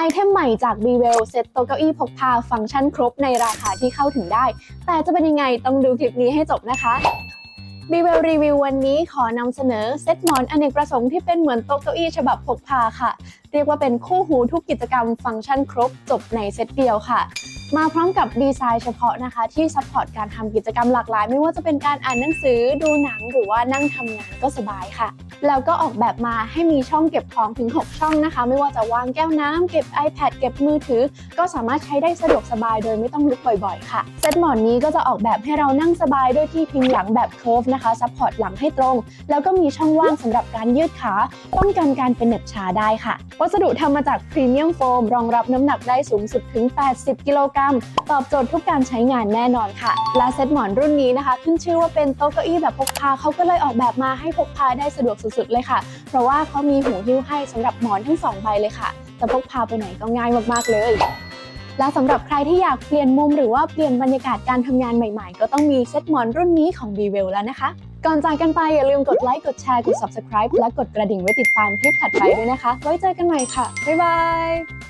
ไอเทมใหม่จาก b w e l l เซ็ตโต๊ะเก้าอี้พกพาฟังก์ชันครบในราคาที่เข้าถึงได้ แต่จะเป็นยังไงต้องดูคลิปนี้ให้จบนะคะ b w e l l รีวิววันนี้ขอนำเสนอเซ็ตหมอนอเนกประสงค์ที่เป็นเหมือนโต๊ะเก้าอี้ฉบับพกพาค่ะ เรียกว่าเป็นคู่หูทุกกิจกรรมฟังก์ชันครบจบในเซ็ตเดียวค่ะ มาพร้อมกับดีไซน์เฉพาะนะคะ ที่ซัพพอร์ตการทำกิจกรรมหลากหลาย ไม่ว่าจะเป็นการอ่านหนังสือดูหนังหรือว่านั่งทำงานก็สบายค่ะ แล้วก็ออกแบบมาให้มีช่องเก็บของถึง 6 ช่องนะคะ ไม่ว่าจะวางแก้วน้ำเก็บ iPad เก็บมือถือ ก็สามารถใช้ได้สะดวกสบายโดยไม่ต้องลุกบ่อยๆ ค่ะ เซตหมอนนี้ก็จะออกแบบให้เรานั่งสบายด้วยที่พิงหลังแบบเคิร์ฟนะคะซัพพอร์ตหลังให้ตรง แล้วก็มีช่องว่างสำหรับการยืดขาป้องกันการเป็นเหน็บชาได้ค่ะ วัสดุทำมาจากพรีเมียมโฟมรองรับน้ำหนักได้สูงสุดถึง 80 กิโลกรัมตอบโจทย์ทุกการใช้งานแน่นอนค่ะและเซตหมอนรุ่นนี้นะคะ ขึ้นชื่อว่าเป็นโต๊ะเก้าอี้แบบพกพาเขาก็เลยออกแบบมาให้พกพาได้สะดวกสุดๆเลยค่ะ เพราะว่าเขามีหูหิ้วให้สำหรับหมอนทั้งสองใบเลยค่ะ จะพกพาไปไหนก็ง่ายมากๆเลยและสำหรับใครที่อยากเปลี่ยนมุมหรือว่าเปลี่ยนบรรยากาศการทำงานใหม่ๆ ก็ต้องมีเซ็ตหมอนรุ่นนี้ของ b w e l l แล้วนะคะ ก่อนจากกันไปอย่าลืมกดไลค์กดแชร์กด subscribe และกดกระดิ่งไว้ติดตามคลิปถัดไปด้วยนะคะ ไว้เจอกันใหม่ค่ะ บ๊ายบาย